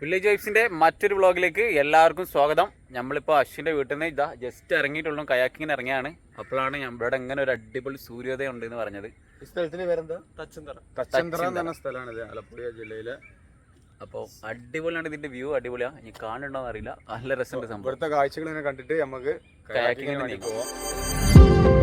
Village വൈഫ്സിന്റെ മറ്റൊരു വ്ളോഗിലേക്ക് എല്ലാവർക്കും സ്വാഗതം. നമ്മളിപ്പോൾ അശ്വിന്റെ വീട്ടിൽ നിന്ന് ഇതാ ജസ്റ്റ് ഇറങ്ങിയിട്ടുള്ളൂ. കയാക്കിങ്ങിന് ഇറങ്ങിയാണ്. അപ്പോഴാണ് ഇവിടെ ഇങ്ങനെ ഒരു അടിപൊളി സൂര്യോദയം ഉണ്ട് എന്ന് പറഞ്ഞത്. ഈ സ്ഥലത്തിന്റെ പേരെന്താ? തച്ചന്തറ തച്ചന്തറ എന്ന് പറഞ്ഞ സ്ഥലമാണിത്. ആലപ്പുഴ ജില്ലയിലെ. അപ്പോൾ അടിപൊളിയാണ് ഇതിന്റെ വ്യൂ അടിപൊളിയാണ് ഇനി കാണുന്നുണ്ടോന്ന് അറിയില്ല. നല്ല രസമുണ്ട് സംഭവം. ഇവിടുത്തെ കാഴ്ചകൾ കണ്ടിട്ട് നമുക്ക് കയാക്കിങ്ങനെ. പോവാം.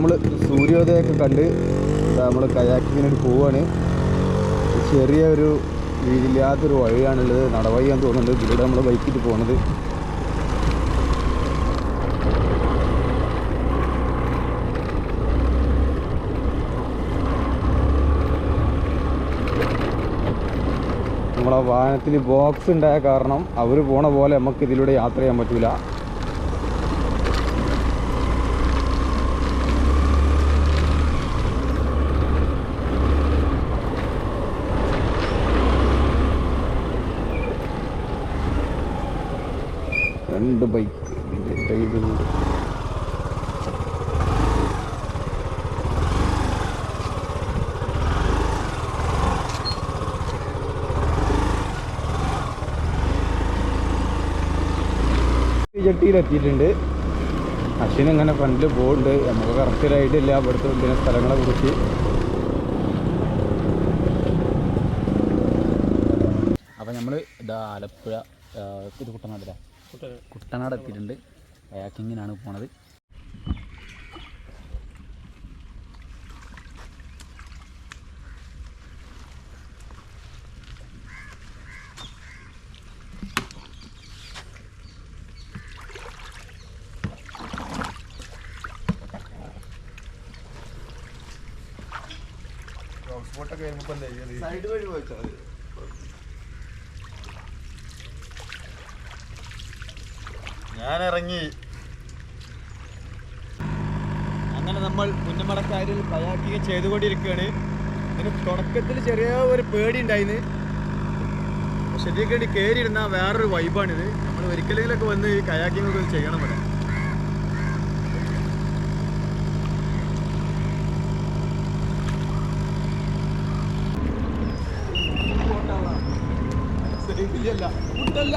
നമ്മൾ സൂര്യോദയമൊക്കെ കണ്ട് നമ്മൾ കയാക്കിങ്ങിനോട് പോവാണ്. ചെറിയ ഒരു വീടില്ലാത്തൊരു വഴിയാണുള്ളത്. നടവഴിയാന്ന് തോന്നുന്നുണ്ട്. ഇതിലൂടെ നമ്മൾ ബൈക്കിട്ട് പോകുന്നത് നമ്മളെ വാഹനത്തിൽ ബോക്സ് ഉണ്ടായ കാരണം അവർ പോണ പോലെ നമുക്ക് ഇതിലൂടെ യാത്ര ചെയ്യാൻ പറ്റൂല. രണ്ട് ബൈക്ക് സൈഡിലുണ്ട് ജട്ടിയിലെത്തിയിട്ടുണ്ട് അശ്വിൻ ഇങ്ങനെ ഫ്രണ്ടിൽ പോകുന്നുണ്ട് നമുക്ക് കറക്റ്റ് ഇല്ല. ഇവിടുത്തെ പിന്നെ സ്ഥലങ്ങളെ കുറിച്ച്. അപ്പോൾ നമ്മൾ ഇതാ ആലപ്പുഴ ഇത് കുട്ടനാടല്ലേ കുട്ടനാട് എത്തിയിട്ടുണ്ട് കയാക്കിങ്ങിനാണ് പോണത്. സൈഡ് വഴി പോയിച്ചാൽ ഞാൻ ഇറങ്ങി അങ്ങനെ നമ്മൾ പുന്നമടക്കാരിൽ കയാക്കിങ് ചെയ്തുകൊണ്ടിരിക്കുകയാണ്. ഇതിന് തുടക്കത്തിൽ ചെറിയ ഒരു പേടി ഉണ്ടായിന്ന് ശരിയാക്കേണ്ടി കയറിയിരുന്ന വേറൊരു വൈബാണിത്. നമ്മൾ ഒരിക്കലെങ്കിലൊക്കെ വന്ന് ഈ കയാക്കിങ് ഒക്കെ ചെയ്യണം ഇവിടെ. ഇല്ല ഫുഡല്ല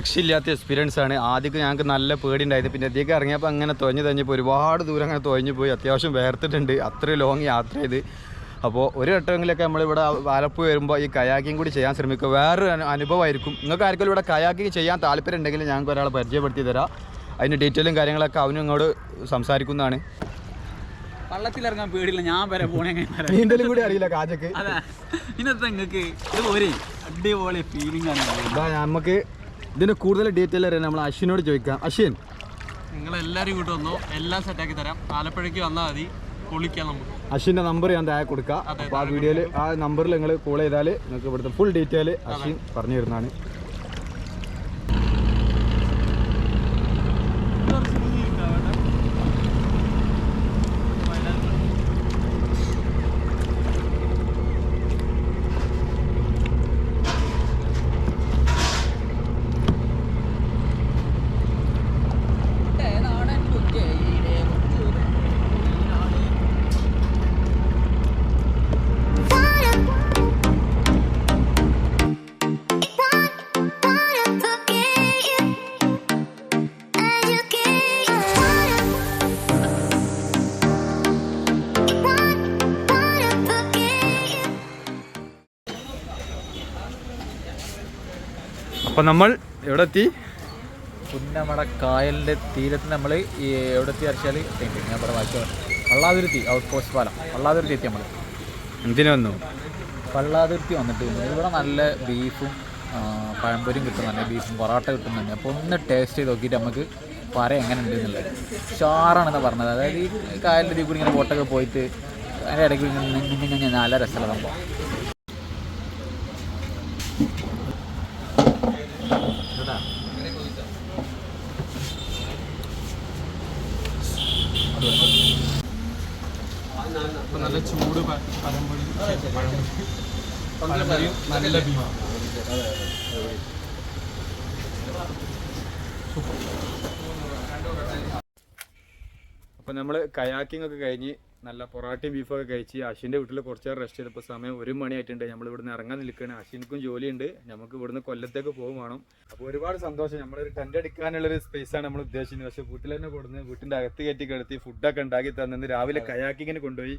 രക്ഷയില്ലാത്ത എക്സ്പീരിയൻസ് ആണ്. ആദ്യം ഞങ്ങൾക്ക് നല്ല പേടി ഉണ്ടായിരുന്നു പിന്നെ അധികം ഇറങ്ങിയപ്പോൾ അങ്ങനെ തൊഞ്ഞ് തഞ്ഞപ്പോൾ ഒരുപാട് ദൂരം അങ്ങനെ തൊഞ്ഞു പോയി. അത്യാവശ്യം വേർത്തിട്ടുണ്ട്. അത്രയും ലോങ് യാത്ര ചെയ്ത് അപ്പോൾ ഒരു ഘട്ടമെങ്കിലൊക്കെ നമ്മളിവിടെ ആലപ്പുഴ വരുമ്പോൾ ഈ കയാക്കിങ് കൂടി ചെയ്യാൻ ശ്രമിക്കുക. വേറൊരു അനു- അനുഭവമായിരിക്കും. നിങ്ങൾക്ക് ആർക്കെങ്കിലും ഇവിടെ കയാക്കിങ് ചെയ്യാൻ താല്പര്യം ഉണ്ടെങ്കിൽ ഞങ്ങൾക്ക് ഒരാളെ പരിചയപ്പെടുത്തി തരാം. അതിന്റെ ഡീറ്റെയിലും കാര്യങ്ങളൊക്കെ അവനും ഇങ്ങോട്ട് സംസാരിക്കുന്നതാണ്. വള്ളത്തിലിറങ്ങാൻ പേടിയില്ല. ഞാൻ വരെ പോണേ നീന്തലും കൂടി അറിയില്ല കാജക്ക്. അതെ. ഇന്നത്തെ നിങ്ങൾക്ക് ഇത് പോരെ അടിപൊളി ഫീലിംഗ് ആണ്. നമുക്ക് ഇതിന് കൂടുതൽ ഡീറ്റെയിൽ അറിയാൻ നമ്മൾ അശ്വിനോട് ചോദിക്കാം. അശ്വിൻ. നിങ്ങൾ എല്ലാവരും ഇങ്ങോട്ട് വന്നോ? എല്ലാം സെറ്റാക്കി തരാം. ആലപ്പുഴയ്ക്ക് വന്നാൽ മതി. പൊളിക്കാം നമുക്ക്. അശ്വിന്റെ നമ്പർ ഞാൻ താഴെ കൊടുക്കാം. അപ്പോൾ ആ വീഡിയോയിൽ ആ നമ്പറിൽ നിങ്ങൾ കോൾ ചെയ്താൽ നിങ്ങൾക്ക് ഇവിടുത്തെ ഫുൾ ഡീറ്റെയിൽ അശ്വിൻ പറഞ്ഞു തരുന്നതാണ്. അപ്പോൾ നമ്മൾ എവിടെ എത്തി പുന്നമട കായലിന്റെ തീരത്ത് നമ്മൾ ഈ എവിടെ എത്തി അരച്ചാൽ ഞാൻ ഇവിടെ വായിച്ചു പള്ളാതുരുത്തി ഔട്ട് പോസ്റ്റ് പാലം. പള്ളാതുരുത്തി എത്തി നമ്മൾ എന്തിനു വന്നു? പള്ളാതുരുത്തി വന്നിട്ട് ഇവിടെ നല്ല ബീഫും പഴംപൊരിയും കിട്ടുന്നുണ്ട് ബീഫും പൊറോട്ട കിട്ടുന്നുണ്ട് അപ്പോൾ ഒന്ന് ടേസ്റ്റ് ചെയ്ത് നോക്കിയിട്ട് നമുക്ക് പറ എങ്ങനെ ഉണ്ട് എന്നുള്ളത് ഷാറാണെന്ന് പറഞ്ഞത്. അതായത് ഈ കായലിന്റെ ഇതിൽ കൂടി ഇങ്ങനെ ബോട്ടൊക്കെ പോയിട്ട് അതിന്റെ ഇടയ്ക്ക് നല്ല രസമുള്ള സംഭവം അപ്പൊ നല്ല ചൂട് പ- പഴംപൊരി പഴംപൊരി പഴംപൊരിയും നല്ല നമ്മൾ നമ്മൾ കയാക്കിംഗ് ഒക്കെ കഴിഞ്ഞ് നല്ല പൊറാട്ടയും ബീഫൊക്കെ കഴിച്ച് അശ്വിന്റെ വീട്ടിൽ കുറച്ച് നേരം റെസ്റ്റ് ചെയ്തപ്പോൾ സമയം ഒരു മണിയായിട്ടുണ്ട് നമ്മൾ ഇവിടുന്ന് ഇറങ്ങാൻ നിൽക്കുകയാണ് അശ്വിനിക്കും ജോലിയുണ്ട്. നമുക്ക് ഇവിടുന്ന് കൊല്ലത്തേക്ക് പോകും വേണം. അപ്പോൾ ഒരുപാട് സന്തോഷം. നമ്മളൊരു ടെന്റ് അടിക്കാനുള്ളൊരു സ്പേസാണ് നമ്മൾ ഉദ്ദേശിക്കുന്നത് പക്ഷേ വീട്ടിൽ തന്നെ കൊടുന്ന് വീട്ടിന്റെ അകത്ത് കയറ്റി കിടത്തി ഫുഡൊക്കെ ഉണ്ടാക്കി തന്നെ രാവിലെ കയാക്കിങ്ങിന് കൊണ്ടുപോയി.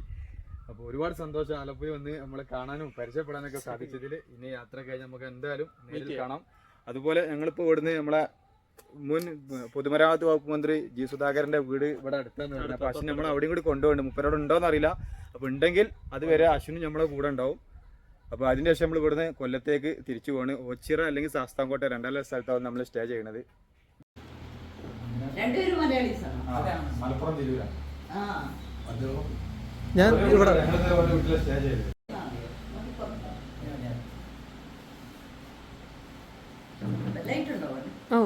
അപ്പോൾ ഒരുപാട് സന്തോഷം ആലപ്പുഴ വന്ന് നമ്മളെ കാണാനും പരിചയപ്പെടാനൊക്കെ സാധിച്ചതിൽ ഇനി യാത്ര കഴിഞ്ഞ് നമുക്ക് എന്തായാലും നേരിൽ കാണാം. അതുപോലെ ഞങ്ങളിപ്പോൾ ഇവിടുന്ന് നമ്മളെ മുൻ പൊതുമരാമത്ത് വകുപ്പ് മന്ത്രി ജി സുധാകരന്റെ വീട് ഇവിടെ അടുത്താണ് പറഞ്ഞു അപ്പൊ അശ്വിൻ നമ്മൾ അവിടെയും കൂടി കൊണ്ടുപോകുന്നുണ്ട് മുപ്പരോട് ഉണ്ടോന്ന് അറിയില്ല. അപ്പൊ ഉണ്ടെങ്കിൽ അതുവരെ അശ്വിനും നമ്മളെ കൂടെ ഉണ്ടാവും. അപ്പൊ അതിന് ശേഷം നമ്മൾ ഇവിടുന്ന് കൊല്ലത്തേക്ക് തിരിച്ചു പോവാണ്. ഓച്ചിറ അല്ലെങ്കിൽ ശാസ്താംകോട്ട രണ്ടാല സ്ഥലത്താണ് നമ്മൾ സ്റ്റേ ചെയ്യണത്. മലപ്പുറം ജില്ലയിലാണ്. ആ. ഞാൻ ഇവിടെ ആ.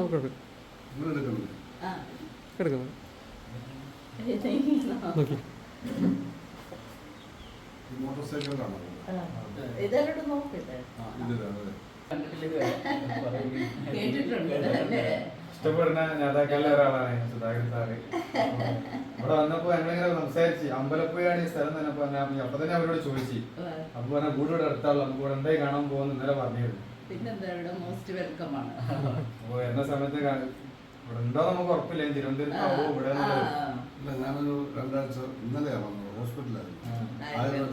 ഇതെല്ലാം നോക്കില്ലേ കേട്ടിട്ടുണ്ട് അല്ലേ? ഇഷ്ടപ്പെടുന്ന നേതാക്കളിലെ ഒരാളാണ് സുധാകരൻ സാറ്. ഇവിടെ വന്നപ്പോ ഞങ്ങളിങ്ങനെ സംസാരിച്ച് അമ്പലപ്പുഴയാണ് ഈ സ്ഥലം തന്നെ പറഞ്ഞ അപ്പൊ തന്നെ അവരോട് ചോദിച്ചു. അപ്പൊ പറഞ്ഞ വീട് ഇവിടെ അടുത്താളോ നമുക്ക് ഇവിടെ എന്തായി കാണാൻ പോകുന്ന ഇന്നലെ പറഞ്ഞിരുന്നു. പിന്നെന്താ ഇവിടെ മോസ്റ്റ് വെൽക്കം ആണ്. അപ്പൊ വരുന്ന സമയത്ത് ഇവിടെ ഉണ്ടോ നമുക്ക് ഉറപ്പില്ല. തിരുവനന്തപുരത്ത് പോകുമ്പോ ഇവിടെ. ഞാനൊരു രണ്ടാഴ്ച ഇന്നലെയാണ് വന്നത് ഹോസ്പിറ്റലായിരുന്നു ആയുർവേദ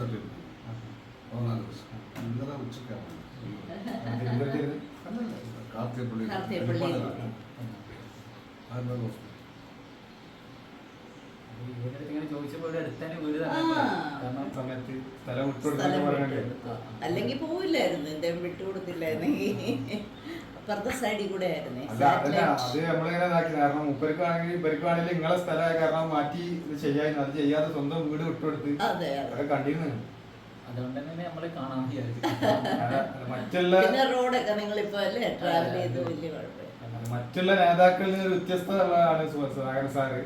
പതിനാല് ദിവസം. ഇന്നലെ ഉച്ചക്കാണ് കാർത്തികപ്പള്ളി. ഹോസ്പിറ്റൽ വിട്ടു. അല്ലെങ്കിൽ പോവില്ലായിരുന്നു. എന്തേലും വിട്ടുകൊടുത്തില്ലായിരുന്നെങ്കിൽ അപ്പുറത്തെ സൈഡിൽ കൂടെ ആയിരുന്നേ. അല്ല അതല്ല അത് നമ്മളിങ്ങനെ ഇതാക്കി? കാരണം മൂപ്പർക്കാണെങ്കിൽ ഇവർക്കാണെങ്കിൽ നിങ്ങളെ സ്ഥലമായ കാരണം മാറ്റി ഇത് ചെയ്യായിരുന്നു. അത് ചെയ്യാതെ സ്വന്തം വീട് വിട്ടുകൊടുത്ത് അതെ അതെ. കണ്ടിരുന്നു. അതുകൊണ്ട് തന്നെ നമ്മൾ കാണാൻ നിങ്ങളിപ്പോ അല്ലേ? ട്രാവൽ ചെയ്ത് വലിയ കുഴപ്പമില്ല. മറ്റുള്ള നേതാക്കളിൽ നിന്ന് സു- സുധാകരൻ സാറ്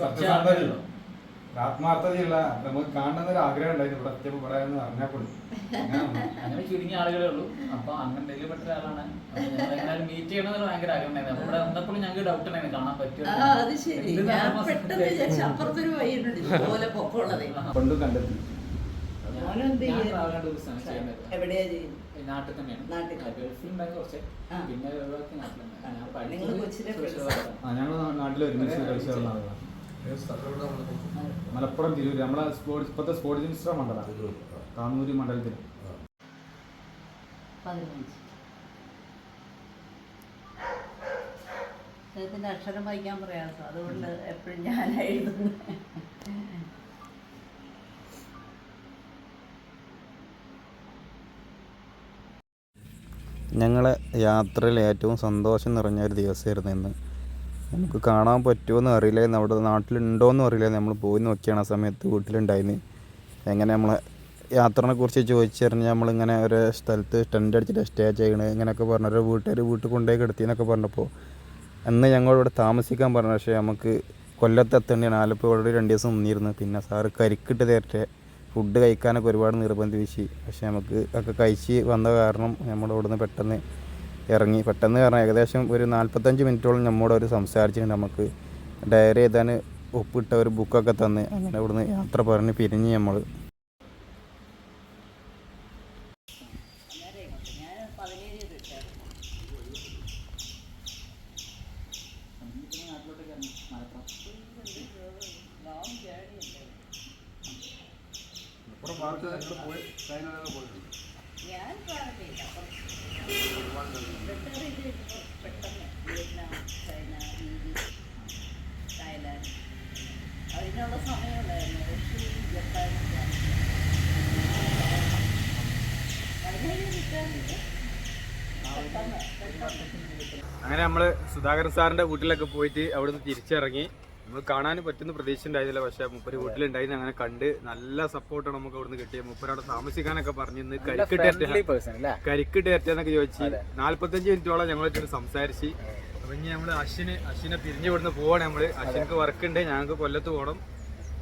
സത്യസന്ധതയുള്ള ആത്മാർത്ഥതയുള്ള നമുക്ക് കാണുന്ന ഒരു ആഗ്രഹം ഉണ്ടായിരുന്നു ഇവിടെ ഇവിടെ എന്ന് പോലും. അങ്ങനെ. ചുരുങ്ങിയ ആളുകളേ ഉള്ളൂ. അപ്പൊ അങ്ങനെ പെട്ട ഒരാളാണ്. മീറ്റ് ചെയ്യണമെന്ന് ഭയങ്കര ആഗ്രഹം ഉണ്ടായിരുന്നു അപ്പൊ ഇവിടെ വന്നപ്പോൾ ഞങ്ങൾക്ക് ഡൗട്ട് ഉണ്ടായിരുന്നു. കാണാൻ പറ്റുമോ? കൊണ്ടും കണ്ടെത്തി. എവിടെയാ നാട്ടിൽ തന്നെയാണ്. നാട്ടിൽ. ഗൾഫിലുണ്ടായി കുറച്ച്. ആ. പിന്നെ ഒഴിവാക്കി ഞങ്ങൾ നാട്ടിൽ ഒരുമിച്ച് ആളുകളാണ് വന്നത്? മലപ്പുറം. തിരൂര്. നമ്മളെ സ്പോർട്സ് ഇപ്പോഴത്തെ സ്പോർട്സ് മിനിസ്റ്റർ മണ്ഡലം താന്നൂര് മണ്ഡലത്തിൽ അക്ഷരം വായിക്കാൻ പ്രയാസം അതുകൊണ്ട് എപ്പോഴും ഞാൻ എഴുതുന്നു. ഞങ്ങളെ യാത്രയിൽ ഏറ്റവും സന്തോഷം നിറഞ്ഞ ഒരു ദിവസമായിരുന്നു ഇന്ന്. നമുക്ക് കാണാൻ പറ്റുമോയെന്ന് അറിയില്ലായിരുന്നു. അവിടെ നാട്ടിലുണ്ടോയെന്നും അറിയില്ല നമ്മൾ പോയി നോക്കിയാണ് ആ സമയത്ത് വീട്ടിലുണ്ടായിരുന്നു എങ്ങനെ നമ്മളെ യാത്രനെ കുറിച്ച് ചോദിച്ചറിഞ്ഞ് നമ്മളിങ്ങനെ ഒരു സ്ഥലത്ത് ടെന്റ് അടിച്ചിട്ട് സ്റ്റേ ചെയ്യണ് ഇങ്ങനെയൊക്കെ പറഞ്ഞു. ഒരു വീട്ടുകാർ വീട്ടിൽ കൊണ്ടുപോയി കിടത്തി എന്നൊക്കെ പറഞ്ഞപ്പോൾ അന്ന് ഞങ്ങളിവിടെ താമസിക്കാൻ പറഞ്ഞു. പക്ഷേ നമുക്ക് കൊല്ലത്തെത്തേണ്ടിയാണ്. ആലപ്പുഴ ഓൾറെഡി രണ്ട് ദിവസം നിന്നിരുന്നു. പിന്നെ സാറ് കരിക്കിട്ട് തരട്ടെ ഫുഡ് കഴിക്കാനൊക്കെ ഒരുപാട് നിർബന്ധിച്ച് പക്ഷേ നമുക്ക് ഒക്കെ കഴിച്ച് വന്ന കാരണം നമ്മുടെ അവിടുന്ന് പെട്ടെന്ന് ഇറങ്ങി. പെട്ടെന്ന് കാരണം ഏകദേശം ഒരു നാൽപ്പത്തഞ്ച് മിനിറ്റോളം നമ്മോട് അവർ സംസാരിച്ചിട്ടുണ്ട്. നമുക്ക് ഡയറി എഴുതാൻ ഒപ്പിട്ട ഒരു ബുക്കൊക്കെ തന്ന്. അങ്ങനെ അവിടുന്ന് യാത്ര പറഞ്ഞ് പിരിഞ്ഞ് നമ്മൾ ഞാൻ പതിനേഴ് റിട്ടയർ നാട്ടിലോട്ടേക്ക് ഇറങ്ങി, മലപ്പുറം. ലോങ് ജേർണി ഉണ്ട് അപ്പുറം ഭാഗത്ത് നിങ്ങൾ പോയി ചൈനയിലൊക്കെ പോയിട്ടുണ്ട്. ഞാൻ ട്രാവൽ ചെയ്യില്ല അപ്പം പെട്ടെന്ന് വിയറ്റ്നാം ചൈന ഇന്ത്യ തായ്ലാൻഡ് അതിനുള്ള സമയമുണ്ടായിരുന്നു റഷ്യ ജപ്പാൻ വളരെ റിട്ടയർ ചെയ്ത് പെട്ടെന്ന് പെട്ടെന്ന് അങ്ങനെ നമ്മൾ സുധാകരൻ സാറിന്റെ വീട്ടിലൊക്കെ പോയിട്ട് അവിടുന്ന് തിരിച്ചിറങ്ങി. നമ്മൾ കാണാൻ പറ്റുന്ന പ്രതീക്ഷ ഉണ്ടായിരുന്നില്ല പക്ഷെ മുപ്പര് വീട്ടിലുണ്ടായിരുന്നു. അങ്ങനെ കണ്ട് നല്ല സപ്പോർട്ടാണ് നമുക്ക് അവിടുന്ന് കിട്ടിയത്. മുപ്പരവിടെ താമസിക്കാനൊക്കെ പറഞ്ഞു കരിക്കിട്ട് കരിക്കിട്ട് ഏറ്റെന്നൊക്കെ ചോദിച്ചു നാല്പത്തഞ്ച് മിനിറ്റോളം ഞങ്ങളായിട്ട് സംസാരിച്ച്. അപ്പൊ ഇനി നമ്മൾ അശ്വിന് അശ്വിനെ പിരിഞ്ഞു വിടുന്ന പോവാണ് നമ്മൾ. അശ്വിനക്ക് വർക്ക് ഉണ്ട് ഞങ്ങൾക്ക് കൊല്ലത്ത് പോകണം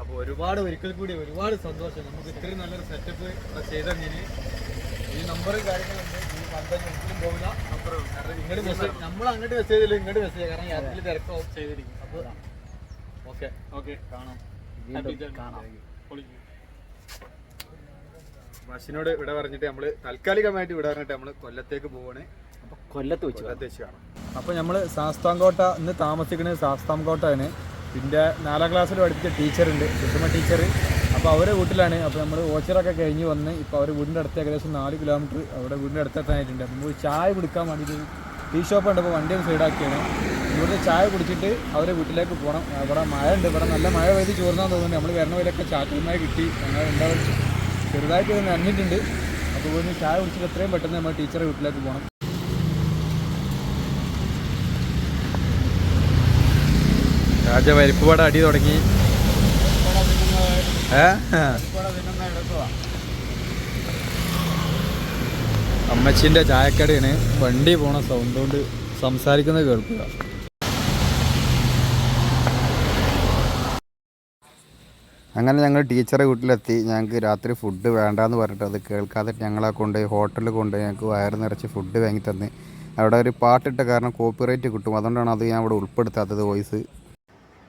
അപ്പൊ ഒരുപാട് ഒരിക്കൽ കൂടി ഒരുപാട് സന്തോഷം. നമുക്ക് ഇത്രയും നല്ലൊരു സെറ്റപ്പ് ചെയ്തങ്ങനെ ഈ നമ്പറും കാര്യങ്ങളുണ്ട്. ഈ പന്തഞ്ഞ് ഒരിക്കലും പോകില്ല അപ്പുറം കാരണം ഇങ്ങോട്ട് മെസ്സേജ് നമ്മൾ അങ്ങോട്ട് മെസ്സേജ് ചെയ്തില്ല. ഇങ്ങോട്ട് മെസ്സേജ് കാരണം യാത്രയിൽ ഓഫ് ചെയ്തിരിക്കും. അപ്പൊ ഓക്കെ. ഓക്കെ കാണാം. അശ്വിനോട് ഇവിടെ പറഞ്ഞിട്ട് നമ്മൾ താൽക്കാലികമായിട്ട് ഇവിടെ പറഞ്ഞിട്ട് നമ്മൾ കൊല്ലത്തേക്ക് പോവാണ്. അപ്പൊ കൊല്ലത്ത് വെച്ച് കൊല്ലത്ത് വെച്ച് കാണാം. അപ്പോൾ നമ്മൾ ശാസ്താംകോട്ട ഇന്ന് താമസിക്കുന്നത് ശാസ്താംകോട്ടയാണ് പിന്നെ നാലാം ക്ലാസ്സിൽ പഠിപ്പിച്ച ടീച്ചറുണ്ട് സുഷമ ടീച്ചർ അപ്പോൾ അവരെ വീട്ടിലാണ്. അപ്പോൾ നമ്മൾ ഓച്ചറൊക്കെ കഴിഞ്ഞ് വന്ന് ഇപ്പോൾ അവർ വീടിന്റെ അടുത്ത് ഏകദേശം നാല് കിലോമീറ്റർ അവിടെ വീടിന്റെ അടുത്തെത്താനായിട്ടുണ്ട് അപ്പോൾ നമ്മൾ ചായ കുടിക്കാൻ വേണ്ടിയിട്ട് ടീ ഷോപ്പ് ഉണ്ട് അപ്പോൾ വണ്ടി ഒന്ന് സൈഡാക്കിയാണ്. ഇവിടുത്തെ ചായ കുടിച്ചിട്ട് അവരെ വീട്ടിലേക്ക് പോകണം ഇവിടെ മഴ ഉണ്ട് ഇവിടെ നല്ല മഴ പെയ്ത് ചോർന്നാൻ തോന്നുന്നു. നമ്മൾ വരണ വരെയൊക്കെ ചാറ്റൽമഴ കിട്ടി. ഞങ്ങൾ എന്താ ചെറുതായിട്ട് ഇത് നനഞ്ഞിട്ടുണ്ട്. അപ്പോൾ ഇവിടുന്ന് ചായ കുടിച്ചിട്ട് എത്രയും പെട്ടെന്ന് നമ്മൾ ടീച്ചറെ വീട്ടിലേക്ക് പോകണം രാജ പരിപ്പുവട അടി തുടങ്ങി. അമ്മച്ചിന്റെ ചായക്കടയാണ്. വണ്ടി പോണ സൗണ്ട് കൊണ്ട് സംസാരിക്കുന്നത് കേൾക്കുക. അങ്ങനെ ഞങ്ങൾ ടീച്ചറെ വീട്ടിലെത്തി. ഞങ്ങൾക്ക് രാത്രി ഫുഡ് വേണ്ടാന്ന് പറഞ്ഞിട്ട് അത് കേൾക്കാതെ ഞങ്ങളെ കൊണ്ട് ഹോട്ടലിൽ കൊണ്ട് ഞങ്ങൾക്ക് വയറ് നിറച്ച് ഫുഡ് വാങ്ങി തന്ന്. അവിടെ ഒരു പാട്ടിട്ട കാരണം കോപ്പിറൈറ്റ് കിട്ടും. അതുകൊണ്ടാണ് അത് ഞാൻ അവിടെ ഉൾപ്പെടുത്താത്തത് വോയിസ്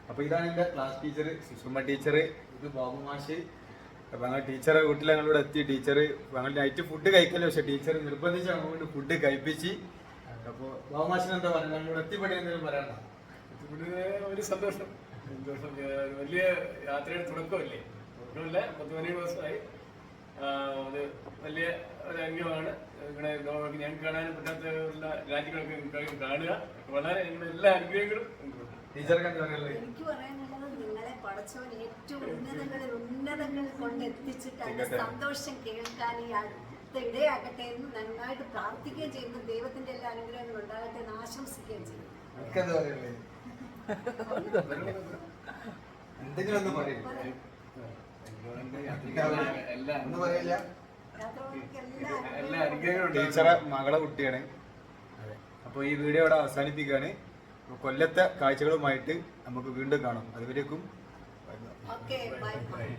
അപ്പോൾ ഇതാണ് എന്റെ ക്ലാസ് ടീച്ചർ സുഷമ ടീച്ചർ ഇത് ബാബു മാഷ്. അപ്പോൾ ഞങ്ങൾ ടീച്ചറെ വീട്ടിൽ ഞങ്ങളിവിടെ എത്തി. ടീച്ചർ ഞങ്ങൾ നൈറ്റ് ഫുഡ് കഴിക്കല്ലോ. പക്ഷേ ടീച്ചർ നിർബന്ധിച്ച് ഞങ്ങൾ കൊണ്ട് ഫുഡ് കഴിപ്പിച്ച്. അപ്പോൾ ബാബു മാഷിന് എന്താ പറയുക ഞങ്ങളിവിടെ എത്തിപ്പെടുക എന്തെങ്കിലും പറയണ്ട ഇവിടെ ഒരു സന്തോഷം. വലിയ യാത്രയുടെ തുടക്കമല്ലേ? തുടക്കമില്ല പത്ത് പതിനേഴ് ദിവസമായി അത് വലിയ ഒരു അംഗമാണ് ഇവിടെ ലോകം ഞങ്ങൾക്ക് കാണാൻ പറ്റാത്ത ഉള്ള രാജ്യങ്ങളൊക്കെ കാണുക. വളരെ ഞങ്ങളുടെ എല്ലാ അനുഗ്രഹങ്ങളും. ടീച്ചർക്ക് എനിക്ക് പറയാനുള്ളത് നിങ്ങളെ പടച്ചവൻ ഏറ്റവും ഉന്നതങ്ങളിൽ ഉന്നതങ്ങളിൽ കൊണ്ടെത്തിച്ചിട്ട് അതിന്റെ സന്തോഷം കേൾക്കാൻ ഈ ഇടയാകട്ടെ എന്ന് നന്നായിട്ട് പ്രാർത്ഥിക്കുകയും ചെയ്യുന്നു. ദൈവത്തിന്റെ എല്ലാ അനുഗ്രഹങ്ങളും ഉണ്ടാകട്ടെ എന്ന് ആശംസിക്കുകയും ചെയ്യുന്നു. എന്തെങ്കിലും ഒന്ന് പറയും ടീച്ചറെ മകളെ കുട്ടിയാണ്. അപ്പോൾ ഈ വീഡിയോ ഇവിടെ അവസാനിപ്പിക്കുകയാണ്. കൊല്ലത്തെ കാഴ്ചകളുമായിട്ട് നമുക്ക് വീണ്ടും കാണാം. അതുവരേക്കും ഓക്കെ ബൈ ബൈ